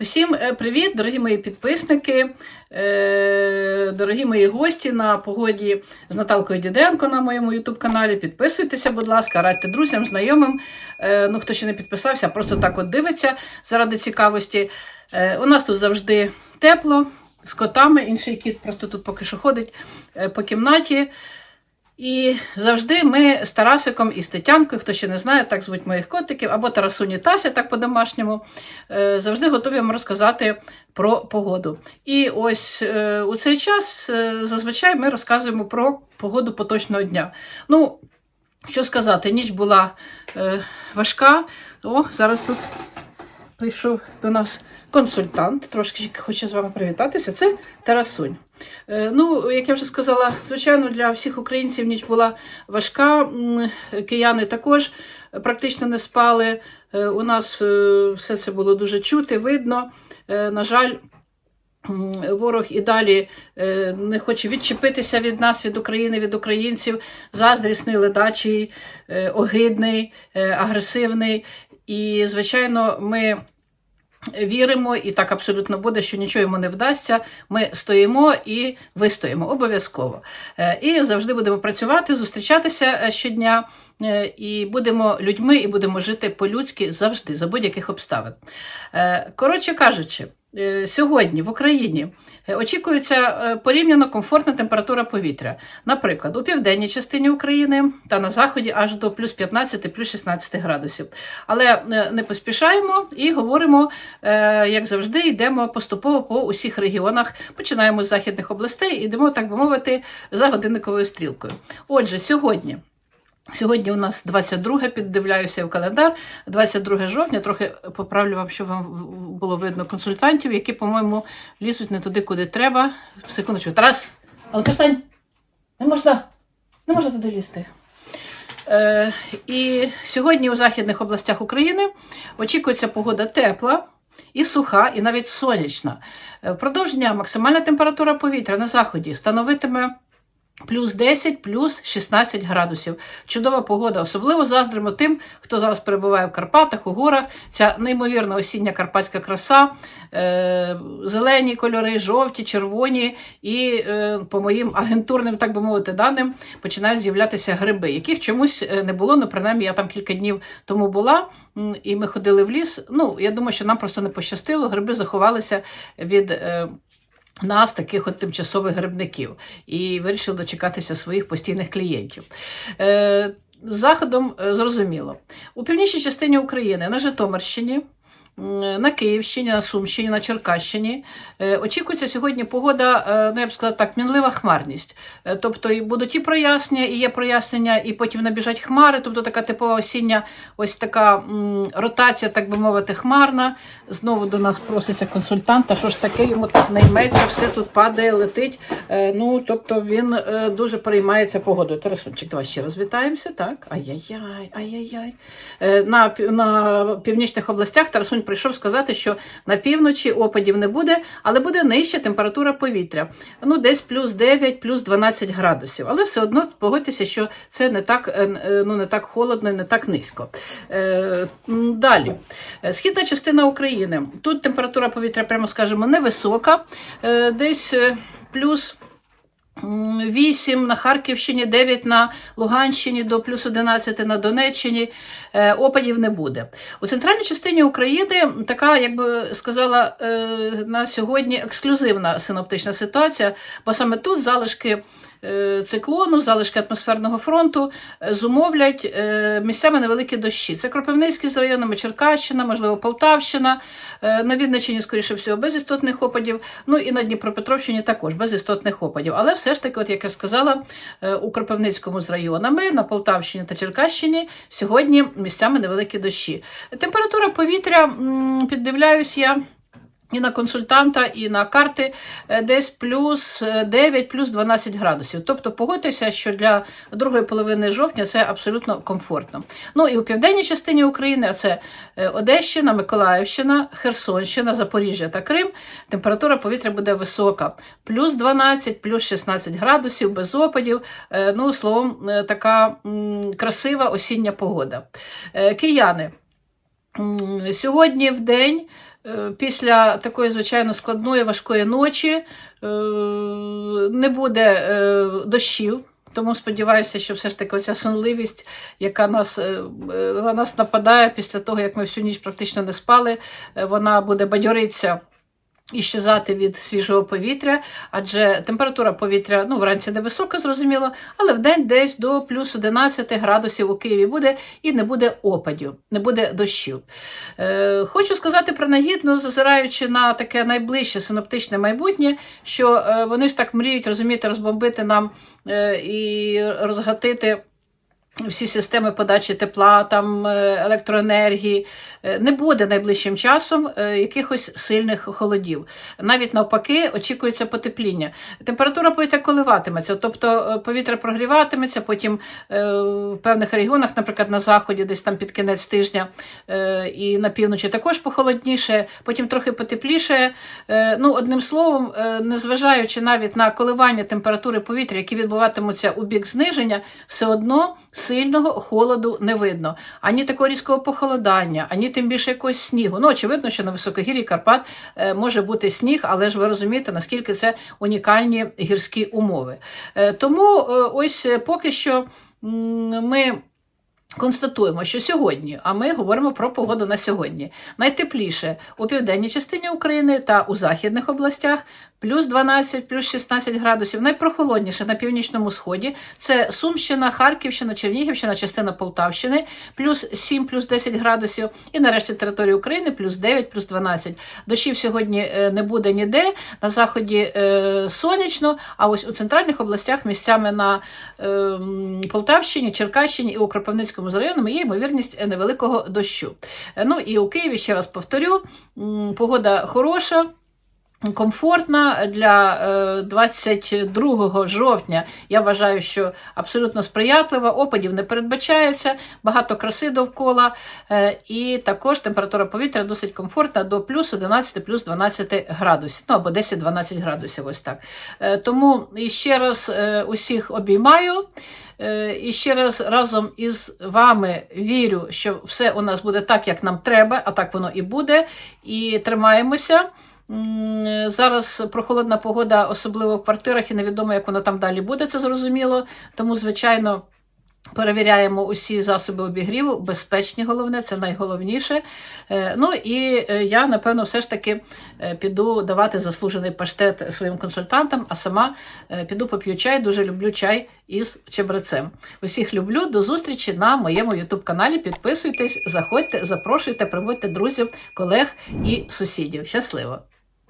Усім е, привіт, дорогі мої підписники, е, дорогі мої гості на погоді з Наталкою Діденко на моєму ютуб-каналі. Підписуйтеся, будь ласка, радьте друзям, знайомим. Е, Ну, хто ще не підписався, просто так от дивиться заради цікавості. У нас тут завжди тепло з котами. Інший кіт просто тут поки що ходить по кімнаті. І завжди ми з Тарасиком і з Тетянкою, хто ще не знає, так звуть моїх котиків, або Тарасуні Тася, так по-домашньому, е, завжди готові вам розказати про погоду. І ось е, у цей час е, зазвичай ми розказуємо про погоду поточного дня. Ну, що сказати, ніч була важка. О, зараз тут прийшов до нас консультант, трошки хоче з вами привітатися. Це Тарасунь. Е, Ну, як я вже сказала, звичайно, для всіх українців ніч була важка. Кияни також практично не спали. Е, У нас е, все це було дуже чути, видно. На жаль, ворог і далі не хоче відчепитися від нас, від України, від українців. Заздрісний, ледачий, огидний, агресивний. І, звичайно, ми віримо, і так абсолютно буде, що нічого йому не вдасться. Ми стоїмо і вистоїмо обов'язково. Е, І завжди будемо працювати, зустрічатися е, щодня. е, І будемо людьми, і будемо жити по-людськи завжди, за будь-яких обставин. Коротше кажучи, сьогодні в Україні е, очікується е, порівняно комфортна температура повітря. Наприклад, у південній частині України та на заході аж до плюс 15, плюс 16 градусів. Але е, не поспішаємо і говоримо, е, як завжди, йдемо поступово по усіх регіонах. Починаємо з західних областей і йдемо, так би мовити, за годинниковою стрілкою. Отже, сьогодні. Сьогодні у нас 22, піддивляюся в календар, 22 жовтня, трохи поправлю вам, щоб вам було видно консультантів, які, по-моєму, лізуть не туди, куди треба. Секундочку, Тарас, але перестань, не можна, не можна туди лізти. Е, і сьогодні у західних областях України очікується погода тепла. І суха, і навіть сонячна. Е, Впродовж дня максимальна температура повітря на заході становитиме плюс 10, плюс 16 градусів. Чудова погода. Особливо заздримо тим, хто зараз перебуває в Карпатах, у горах. Ця неймовірна осіння карпатська краса, е- зелені кольори, жовті, червоні, і е- по моїм агентурним, так би мовити, даним починають з'являтися гриби, яких чомусь е, не було. Ну, принаймні, я там кілька днів тому була, і ми ходили в ліс. Ну, я думаю, що нам просто не пощастило. Гриби заховалися від. Е- нас, таких от тимчасових грибників, і вирішили дочекатися своїх постійних клієнтів. Е, заходом е, зрозуміло. У північній частині України на Житомирщині. На Київщині, на Сумщині, на Черкащині е, очікується сьогодні погода, е, ну я б сказала так, мінлива хмарність. Е, Тобто будуть і прояснення, і є прояснення, і потім набіжать хмари, тобто така типова осіння, ось така ротація, так би мовити, хмарна. Знову до нас проситься консультант, а що ж таке, йому так не йметься, все тут падає, летить. Ну, тобто він дуже переймається погодою. Тарасунчик, давай ще раз вітаємося. Так, ай-яй-яй, ай-яй-яй. На, на північних областях Тарасунь прийшов сказати, що на півночі опадів не буде, але буде нижча температура повітря. Ну, десь плюс 9, плюс 12 градусів. Але все одно погодьтеся, що це не так, е, е, ну, не так холодно і не так низько. Е, Далі. Східна частина України. Тут температура повітря, прямо скажемо, невисока. Десь плюс. М, 8 на Харківщині, 9 на Луганщині, до плюс 11 на Донеччині. Е, Опадів не буде. У центральній частині України така, як би сказала, е, на сьогодні ексклюзивна синоптична ситуація, бо саме тут залишки циклону, залишки атмосферного фронту е, зумовлять е, місцями невеликі дощі. Це Кропивницький з районами Черкащина, можливо, Полтавщина, е, на Вінниччині, скоріше всього, без істотних опадів. Ну і на Дніпропетровщині також без істотних опадів. Але все ж таки, от як я сказала, е, у Кропивницькому з районами, на Полтавщині та Черкащині сьогодні місцями невеликі дощі. Температура повітря, піддивляюсь я. І на консультанта, і на карти е, десь плюс е, 9, плюс 12 градусів. Тобто погодьтеся, що для другої половини жовтня це абсолютно комфортно. Ну і у південній частині України, а це е, Одещина, Миколаївщина, Херсонщина, Запоріжжя та Крим, температура повітря буде висока. Плюс 12, плюс 16 градусів, без опадів. Е, Ну, словом, е, така красива осіння погода. Е, Кияни. Сьогодні в день е, після такої, звичайно, складної важкої ночі е, не буде е, дощів. Тому сподіваюся, що все ж таки оця сонливість, яка нас, е, е, на нас нападає після того, як ми всю ніч практично не спали, е, вона буде бадьоритися і щезати від свіжого повітря, адже температура повітря ну, вранці невисока, зрозуміло, але вдень десь до плюс 11 градусів у Києві буде і не буде опадів, не буде дощів. Е, хочу сказати принагідно, зазираючи на таке найближче синоптичне майбутнє, що е, вони ж так мріють, розумієте, розбомбити нам е, і розгатити. Всі системи подачі тепла, там е, електроенергії Е, не буде найближчим часом е, якихось сильних холодів. Навіть навпаки, очікується потепління. Температура повітря коливатиметься, тобто повітря прогріватиметься, потім в певних регіонах, наприклад, на заході, десь там під кінець тижня і на півночі також похолодніше, потім трохи потепліше. Ну, одним словом, незважаючи навіть на коливання температури повітря, які відбуватимуться у бік зниження, все одно сильного холоду не видно. Ані такого різкого похолодання, ані тим більше якогось снігу. Ну, очевидно, що на високогір'ї Карпат е, може бути сніг, але ж ви розумієте, наскільки це унікальні гірські умови. Е, Тому е, ось поки що ми. Констатуємо, що сьогодні, а ми говоримо про погоду на сьогодні. Найтепліше у південній частині України та у західних областях плюс 12, плюс 16 градусів. Найпрохолодніше на північному сході це Сумщина, Харківщина, Чернігівщина, частина Полтавщини, плюс 7, плюс 10 градусів. І нарешті території України плюс 9, плюс 12. Дощів сьогодні е, не буде ніде. На заході е, сонячно, а ось у центральних областях місцями на е, Полтавщині, Черкащині і у Кропивницькому районі є ймовірність невеликого дощу. Е, Ну і у Києві ще раз повторю, погода хороша. Комфортна для е, 22 жовтня. Я вважаю, що абсолютно сприятлива, опадів не передбачається, багато краси довкола, е, і також температура повітря досить комфортна до плюс 11, плюс 12 градусів, ну або 10-12 градусів. Ось так. Е, Тому ще раз е, усіх обіймаю. Е, І ще раз разом із вами вірю, що все у нас буде так, як нам треба, а так воно і буде. І тримаємося. М, Зараз прохолодна погода, особливо в квартирах, і невідомо, як вона там далі буде, це зрозуміло. Тому, звичайно. Перевіряємо усі засоби обігріву, безпечні головне, це найголовніше. Е, Ну і е, я, напевно, все ж таки е, піду давати заслужений паштет своїм консультантам, а сама піду поп'ю чай, дуже люблю чай із чебрецем. Усіх люблю, до зустрічі на моєму ютуб-каналі. Підписуйтесь, заходьте, запрошуйте, приводьте друзів, колег і сусідів. Щасливо!